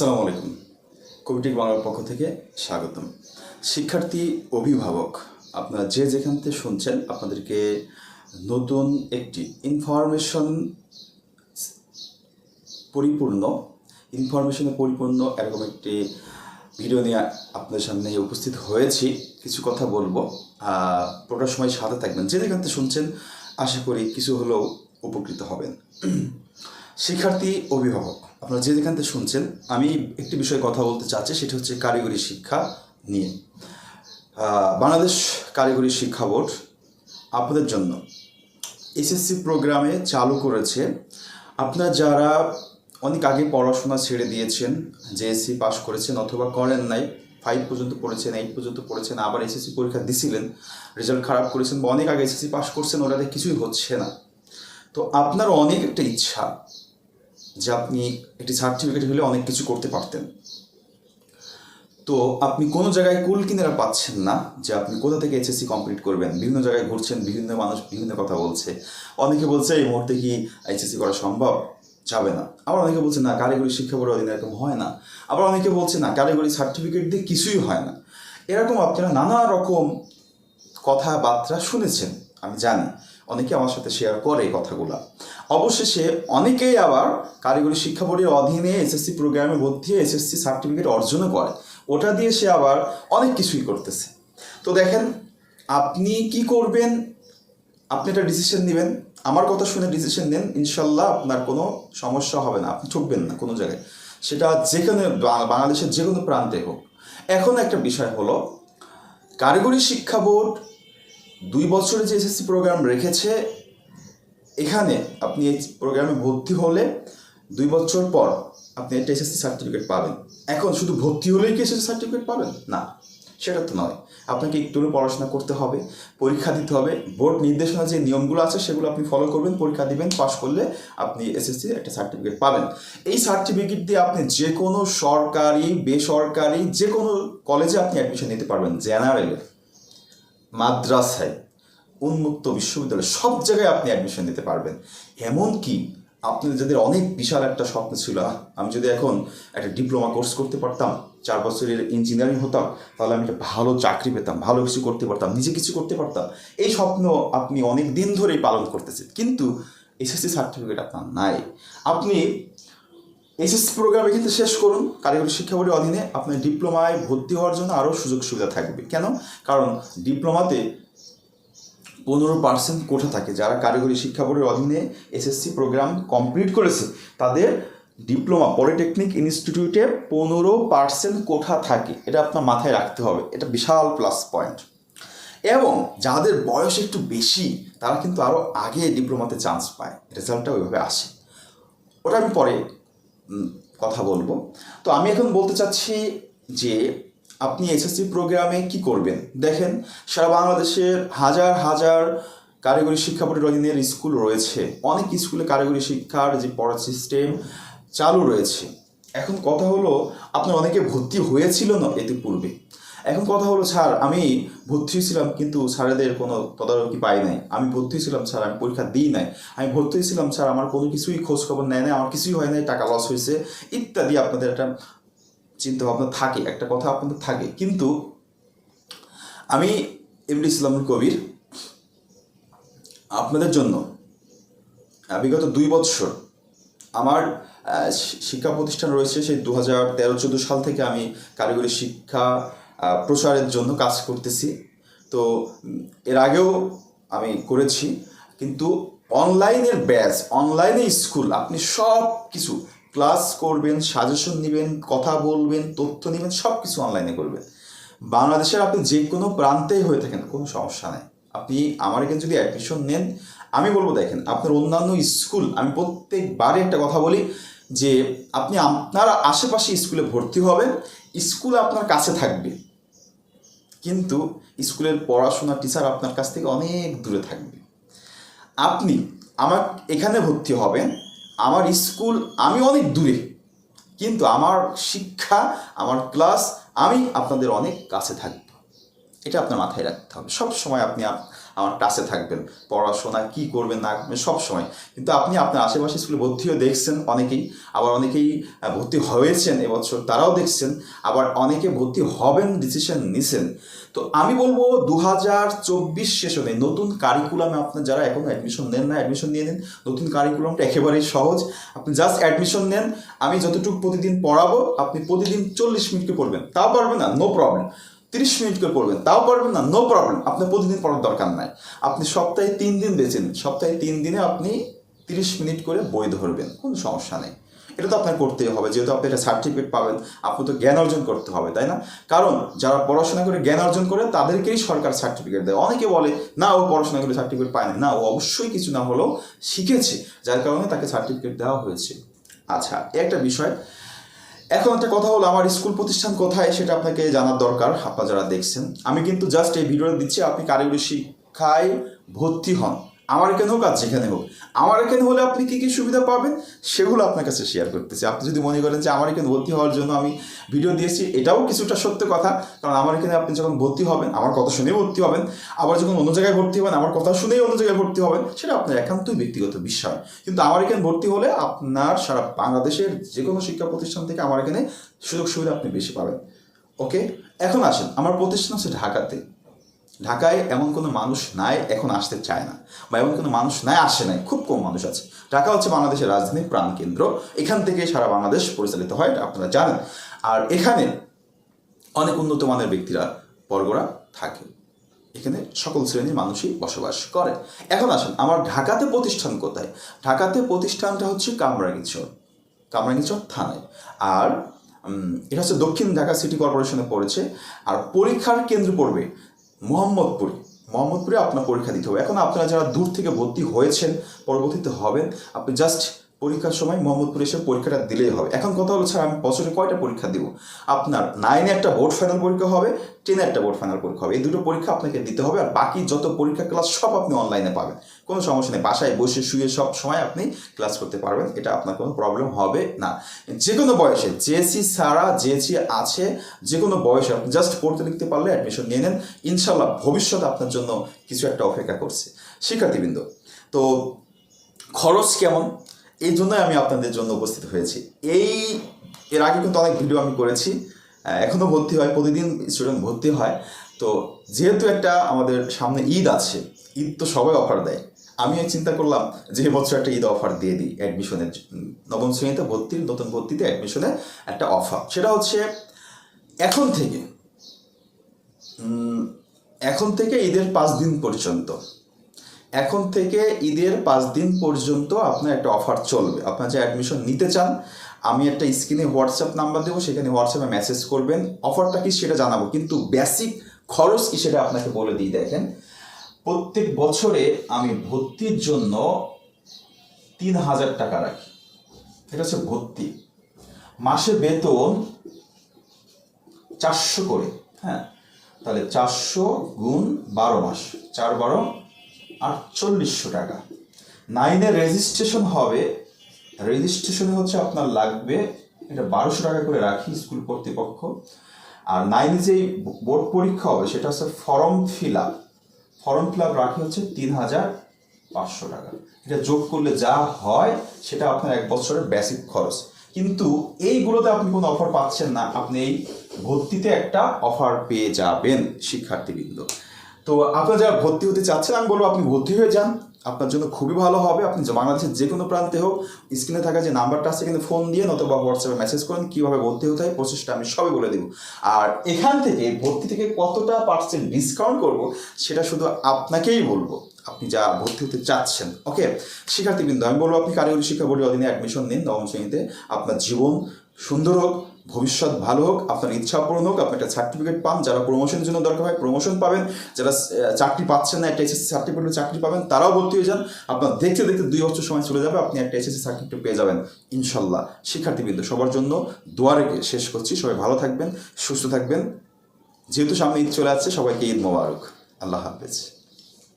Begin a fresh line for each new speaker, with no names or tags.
আসসালামু আলাইকুম। কবিটিক বাংলার পক্ষ থেকে স্বাগতম। শিক্ষার্থী, অভিভাবক, আপনারা যে যেখান থেকে শুনছেন, আপনাদেরকে নতুন একটি ইনফরমেশন পরিপূর্ণ ইনফরমেশনে পরিপূর্ণ এরকম একটি ভিডিও নিয়ে আপনাদের সামনে উপস্থিত হয়েছি। কিছু কথা বলব। পুরোটা সময় সাথে থাকবেন। যে যেখান থেকে শুনছেন, আশা করি কিছু হলেও উপকৃত হবেন। শিক্ষার্থী, অভিভাবক আপনারা যে যেখান থেকে শুনছেন, আমি একটি বিষয়ে কথা বলতে চাচ্ছি, সেটা হচ্ছে কারিগরি শিক্ষা নিয়ে। বাংলাদেশ কারিগরি শিক্ষা বোর্ড আপনাদের জন্য এসএসসি প্রোগ্রামে চালু করেছে। আপনারা যারা অনেক আগে পড়াশোনা ছেড়ে দিয়েছেন জেএসসি পাস করেছেন অথবা করেন নাই ফাইভ পর্যন্ত পড়েছেন এইট পর্যন্ত পড়েছেন, আবার এসএসসি পরীক্ষা দিছিলেন রেজাল্ট খারাপ করেছেন বা অনেক আগে এসএসসি পাস করছেন, ওটাতে কিছুই হচ্ছে না। তো আপনার অনেক একটা ইচ্ছা যে আপনি একটি সার্টিফিকেট হলে অনেক কিছু করতে পারতেন। তো আপনি কোনো জায়গায় কুল কিনারা পাচ্ছেন না, যে আপনি কোথা থেকে এইচএসসি কমপ্লিট করবেন, বিভিন্ন জায়গায় ঘুরছেন, বিভিন্ন মানুষ বিভিন্ন কথা বলছে। অনেকে বলছে, এই মুহূর্তে কি এইচএসসি করা সম্ভব? যাবে না। আবার অনেকে বলছে, না, কারিগরি শিক্ষা বোর্ডের অধীনে এরকম হয় না। আবার অনেকে বলছে, না, কারিগরি সার্টিফিকেট দিয়ে কিছুই হয় না। এরকম আপনারা নানা রকম কথাবার্তা শুনেছেন, আমি জানি। অনেকে আমার সাথে শেয়ার করে এই কথাগুলো। অবশেষে অনেকেই আবার কারিগরি শিক্ষা বোর্ডের অধীনে এসএসসি প্রোগ্রামে ভর্তি হয়ে এসএসসি সার্টিফিকেট অর্জনও করে। ওটা দিয়ে সে আবার অনেক কিছুই করতেছে। তো দেখেন, আপনি কি করবেন? আপনি একটা ডিসিশন নেবেন। আমার কথা শুনে ডিসিশন নেন। ইনশাল্লাহ আপনার কোনো সমস্যা হবে না। আপনি ঠকবেন না কোনো জায়গায়। সেটা যেখানে বাংলাদেশের যে কোনো প্রান্তে হোক। এখন একটা বিষয় হলো, কারিগরি শিক্ষা বোর্ড দুই বছরের যে এসএসসি প্রোগ্রাম রেখেছে এখানে আপনি এই প্রোগ্রামে ভর্তি হলে দুই বছর পর আপনি একটা এসএসসি সার্টিফিকেট পাবেন। এখন শুধু ভর্তি হলেই কি এসএসসি সার্টিফিকেট পাবেন? না, সেটা তো নয়। আপনাকে একটু পড়াশোনা করতে হবে, পরীক্ষা দিতে হবে। বোর্ড নির্দেশনা যে নিয়মগুলো আছে, সেগুলো আপনি ফলো করবেন, পরীক্ষা দিবেন পাস করলে আপনি এসএসসি একটা সার্টিফিকেট পাবেন। এই সার্টিফিকেট দিয়ে আপনি যে কোনো সরকারি, বেসরকারি যে কোনো কলেজে আপনি অ্যাডমিশন নিতে পারবেন জেনারেলে মাদ্রাসায়। উন্মুক্ত বিশ্ববিদ্যালয়, সব জায়গায় আপনি অ্যাডমিশন নিতে পারবেন। এমনকি আপনাদের যাদের অনেক বিশাল একটা স্বপ্ন ছিল আমি যদি এখন একটা ডিপ্লোমা কোর্স করতে পারতাম, চার বছরের ইঞ্জিনিয়ারিং হতাম, তাহলে আমি একটা ভালো চাকরি পেতাম, ভালো কিছু করতে পারতাম, নিজে কিছু করতে পারতাম। এই স্বপ্ন আপনি অনেক দিন ধরেই পালন করতেছেন। কিন্তু এসএসসি সার্টিফিকেট আপনার নাই। আপনি এসএসসি প্রোগ্রামে কিন্তু শেষ করুন, কারিগরি শিক্ষা বোর্ডের অধীনে আপনার ডিপ্লোমায় ভর্তি হওয়ার জন্য আরও সুযোগ সুবিধা থাকবে। কেন? কারণ ডিপ্লোমাতে পনেরো পার্সেন্ট কোঠা থাকে। যারা কারিগরি শিক্ষা বোর্ডের অধীনে এসএসসি প্রোগ্রাম কমপ্লিট করেছে, তাদের ডিপ্লোমা পলিটেকনিক ইনস্টিটিউটে পনেরো পার্সেন্ট কোঠা থাকে। এটা আপনার মাথায় রাখতে হবে। এটা বিশাল প্লাস পয়েন্ট এবং যাদের বয়স একটু বেশি, তারা কিন্তু আরও আগে ডিপ্লোমাতে চান্স পায়। রেজাল্টটা ওইভাবে আসে। ওটা আমি পরে কথা বলব। তো আমি এখন বলতে চাচ্ছি যে আপনি এসএসসি প্রোগ্রামে কি করবেন? দেখেন, সারা বাংলাদেশের হাজার হাজার কারিগরি শিক্ষা বোর্ডের অধীনের স্কুল রয়েছে। অনেক স্কুলে কারিগরি শিক্ষার যে পড়ার সিস্টেম চালু রয়েছে। এখন কথা হলো আপনি অনেকে ভর্তি হয়েছিল না এতে পূর্বে এখন কথা হলো, স্যার, আমি ভর্তি হয়েছিলাম, কিন্তু স্যারেদের কোনো তদারকি পাই নাই। আমি ভর্তি হয়েছিলাম, স্যার, আমি পরীক্ষা দিই নাই। আমি ভর্তি হয়েছিলাম, স্যার, আমার কোনো কিছুই খোঁজ খবর নেয় নাই, আমার কিছুই হয় নাই, টাকা লস হয়েছে, ইত্যাদি আপনাদের একটা চিন্তা ভাবনা থাকে, একটা কথা আপনাদের থাকে। কিন্তু আমি এমডি ইসলামুল কবির। আপনাদের জন্য বিগত দুই বৎসর আমার শিক্ষা প্রতিষ্ঠান রয়েছে, সেই দু হাজার তেরো চোদ্দ সাল থেকে আমি কারিগরি শিক্ষা প্রসারের জন্য কাজ করতেছি। তো এর আগেও আমি করেছি। কিন্তু অনলাইনের ব্যাচ অনলাইনে স্কুল আপনি সব কিছু ক্লাস করবেন সাজেশন নেবেন, কথা বলবেন, তথ্য নেবেন সব কিছু অনলাইনে করবেন। বাংলাদেশের আপনি যে কোনো প্রান্তেই হয়ে থাকেন, কোনো সমস্যা নাই। আপনি আমার এখানে যদি অ্যাডমিশন নেন, আমি বলব দেখেন, আপনার অন্যান্য স্কুল আমি প্রত্যেকবারে একটা কথা বলি যে, আপনি আপনার আশেপাশে স্কুলে ভর্তি হবেন স্কুল আপনার কাছে থাকবে। কিন্তু স্কুলের পড়াশোনা টিচার আপনার কাছ থেকে অনেক দূরে থাকবে। আপনি আমার এখানে ভর্তি হবেন, আমার স্কুল আমি অনেক দূরে, কিন্তু আমার শিক্ষা, আমার ক্লাস আমি আপনাদের অনেক কাছে থাকব। এটা আপনার মাথায় রাখতে হবে। সব সময় আপনি আমার টাচে থাকবেন, পড়াশোনা কি করবেন, না করবেন, সব সময়। কিন্তু আপনি আপনার আশেপাশে স্কুলে ভর্তিও দেখছেন অনেকেই, আবার অনেকেই ভর্তি হয়েছেন এবছর, তারাও দেখছেন, আবার অনেকে ভর্তি হবেন ডিসিশন নিছেন। তো আমি বলব দু হাজার চব্বিশ সেশনে নতুন কারিকুলামে আপনার যারা এখন অ্যাডমিশন নেন না অ্যাডমিশন নিয়ে নিন, নতুন কারিকুলামটা একেবারেই সহজ। আপনি জাস্ট অ্যাডমিশন নেন, আমি যতটুকু প্রতিদিন পড়াবো, আপনি প্রতিদিন চল্লিশ মিনিটকে পড়বেন, তাও পারবেন না নো প্রবলেম তিরিশ মিনিট করে পড়বেন, তাও পারবেন না নো প্রবলেম আপনার প্রতিদিন পড়ার দরকার নাই। আপনি সপ্তাহে তিন দিন বেছে নিন, সপ্তাহে তিন দিনে আপনি তিরিশ মিনিট করে বই ধরবেন, কোনো সমস্যা নেই। এটা তো আপনার করতেই হবে, যেহেতু আপনি একটা সার্টিফিকেট পাবেন, আপনি তো জ্ঞান অর্জন করতে হবে, তাই না? কারণ যারা পড়াশোনা করে জ্ঞান অর্জন করে, তাদেরকেই সরকার সার্টিফিকেট দেয়। অনেকে বলে, না, ও পড়াশোনা করে সার্টিফিকেট পায় না না ও অবশ্যই কিছু না হলেও শিখেছে, যার কারণে তাকে সার্টিফিকেট দেওয়া হয়েছে। আচ্ছা একটা বিষয় এখন একটা কথা হলো, আমার স্কুল প্রতিষ্ঠান কোথায় সেটা আপনাকে জানার দরকার, আপনারা যারা দেখছেন। আমি কিন্তু জাস্ট এই ভিডিওটা দিচ্ছি, আপনি কারিগরি শিক্ষায় ভর্তি হন। আমার এখানে হোক আর যেখানে হোক। আমার এখানে হলে আপনি কী কী সুবিধা পাবেন, সেগুলো আপনার কাছে শেয়ার করতেছি। আপনি যদি মনে করেন যে আমার এখানে ভর্তি হওয়ার জন্য আমি ভিডিও দিয়েছি, এটাও কিছুটা সত্য কথা। কারণ আমার এখানে আপনি যখন ভর্তি হবেন, আমার কথা শুনেই ভর্তি হবেন। আবার যখন অন্য জায়গায় ভর্তি হবেন, আমার কথা শুনেই অন্য জায়গায় ভর্তি হবেন, সেটা আপনার একান্তই ব্যক্তিগত বিষয়। কিন্তু আমার এখানে ভর্তি হলে আপনার সারা বাংলাদেশের যে কোনো শিক্ষা প্রতিষ্ঠান থেকে আমার এখানে সুযোগ সুবিধা আপনি বেশি পাবেন। ওকে এখন আসেন, আমার প্রতিষ্ঠান হচ্ছে ঢাকাতে। ঢাকায় এমন কোনো মানুষ নাই, এখন আসতে চায় না। বা এমন কোনো মানুষ নাই, আসে নাই, খুব কম মানুষ আছে। ঢাকা হচ্ছে বাংলাদেশের রাজধানী প্রাণকেন্দ্র এখান থেকে সারা বাংলাদেশ পরিচালিত হয়, এটা আপনারা জানেন। আর এখানে অনেক উন্নত মানের ব্যক্তিরা, বর্গরা থাকে। এখানে সকল শ্রেণির মানুষই বসবাস করে। এখন আসেন, আমার ঢাকাতে প্রতিষ্ঠান কোথায়? ঢাকাতে প্রতিষ্ঠানটা হচ্ছে কামরাঙ্গীচর কামরাঙ্গীচর থানায়। আর এটা হচ্ছে দক্ষিণ ঢাকা সিটি কর্পোরেশনে পড়েছে। আর পরীক্ষার কেন্দ্র পড়বে মোহাম্মদপুরে। মোহাম্মদপুরে আপনার পরীক্ষা দিতে হবে। এখন আপনারা যারা দূর থেকে ভর্তি হয়েছেন, পরবর্তীতে হবেন, আপনি জাস্ট পরীক্ষার সময় মোহাম্মদপুরে এসে পরীক্ষাটা দিলেই হবে। এখন কথা হলো, স্যার, আমি বছরে কয়টা পরীক্ষা দিব? আপনার নাইনে একটা বোর্ড ফাইনাল পরীক্ষা হবে টেনে একটা বোর্ড ফাইনাল পরীক্ষা হবে। এই দুটো পরীক্ষা আপনাকে দিতে হবে আর বাকি যত পরীক্ষা ক্লাস সব আপনি অনলাইনে পাবেন। কোনো সমস্যা নেই, বাসায় বসে শুয়ে সব সময় আপনি ক্লাস করতে পারবেন। এটা আপনার কোনো প্রবলেম হবে না। যে কোনো বয়সে জেসি ছাড়া জেসি আছে যে কোনো বয়সে আপনি জাস্ট পড়তে লিখতে পারলে অ্যাডমিশন নিয়ে নেন। ইনশাল্লাহ ভবিষ্যৎ আপনার জন্য কিছু একটা অপেক্ষা করছে। শিক্ষার্থীবৃন্দ, তো খরচ কেমন? এই জন্যই আমি আপনাদের জন্য উপস্থিত হয়েছি। এই, এর আগে কিন্তু অনেক ভিডিও আমি করেছি। এখনও ভর্তি হয়, প্রতিদিন স্টুডেন্ট ভর্তি হয়। তো যেহেতু একটা আমাদের সামনে ঈদ আছে, ঈদ তো সবাই অফার দেয়। আমি চিন্তা করলাম যে বছর একটা ঈদ অফার দিয়ে দিই অ্যাডমিশনের নবম শ্রেণীতে ভর্তির নতুন ভর্তিতে অ্যাডমিশনে একটা অফার সেটা হচ্ছে, এখন থেকে এখন থেকে ঈদের পাঁচ দিন পর্যন্ত এখন থেকে ঈদের পাঁচ দিন পর্যন্ত আপনার একটা অফার চলবে। আপনার যে অ্যাডমিশন নিতে চান, আমি একটা স্ক্রিনে হোয়াটসঅ্যাপ নাম্বার দেবো, সেখানে হোয়াটসঅ্যাপে মেসেজ করবেন। অফারটা কি সেটা জানাব, কিন্তু বেসিক খরচ কি সেটা আপনাকে বলে দিই, দেখেন। প্রত্যেক বছরে আমি ভর্তির জন্য তিন হাজার টাকা রাখি। এটা হচ্ছে ভর্তি। মাসে বেতন চারশো করে হ্যাঁ? তাহলে চারশো গুণ বারো মাস, চার বারো আটচল্লিশশো টাকা। নাইনের রেজিস্ট্রেশন হবে। রেজিস্ট্রেশনে হচ্ছে আপনার লাগবে, এটা বারোশো টাকা করে রাখি স্কুল কর্তৃপক্ষ। আর নাইনে যেই বোর্ড পরীক্ষা হবে, সেটা হচ্ছে form fill up form fill up রাখি হচ্ছে তিন হাজার পাঁচশো টাকা। এটা যোগ করলে যা হয়, সেটা আপনার এক বছরের বেসিক খরচ। কিন্তু এইগুলোতে আপনি কোনো অফার পাচ্ছেন না, আপনি এই ভর্তিতে একটা অফার পেয়ে যাবেন, শিক্ষার্থীবৃন্দ। তো আপনারা যারা ভর্তি হতে চাচ্ছেন, আমি বলব আপনি ভর্তি হয়ে যান। আপনার জন্য খুবই ভালো হবে। আপনি বাংলাদেশের যে কোনো প্রান্তে হোক স্ক্রিনে থাকা যে নাম্বারটা আছে, এখানে ফোন দিয়ে নতুবা হোয়াটসঅ্যাপে মেসেজ করেন, কীভাবে ভর্তি হতে হয় প্রসেসটা আমি সবই বলে দেবো। আর এখান থেকে ভর্তি থেকে কতটা পার্সেন্ট ডিসকাউন্ট করব, সেটা শুধু আপনাকেই বলব। আপনি যা ভর্তি হতে চাচ্ছেন ওকে শিক্ষার্থীবৃন্দ, আমি বলব আপনি কারিগরি শিক্ষা বোর্ডের অধীনে অ্যাডমিশন নিন, নবম শ্রেণীতে। আপনার জীবন সুন্দর হোক ভবিষ্যৎ ভালো হোক, আপনার ইচ্ছা পূরণ হোক, আপনি একটা সার্টিফিকেট পান, যারা প্রমোশনের জন্য দরকার হয় প্রমোশন পাবেন। যারা চাকরি পাচ্ছেন না, একটা এসএসসি সার্টিফিকেট চাকরি পাবেন, তারাও ভর্তি হয়ে যান। আপনার দেখতে দেখতে দুই বছর সময় চলে যাবে, আপনি একটা এসএসসি সার্টিফিকেট পেয়ে যাবেন। ইনশাল্লাহ। শিক্ষার্থীবৃন্দ, সবার জন্য দোয়া রেখে শেষ করছি। সবাই ভালো থাকবেন, সুস্থ থাকবেন। যেহেতু সামনে ঈদ চলে আসছে, সবাইকে ঈদ মোবারক। আল্লাহ হাফেজ।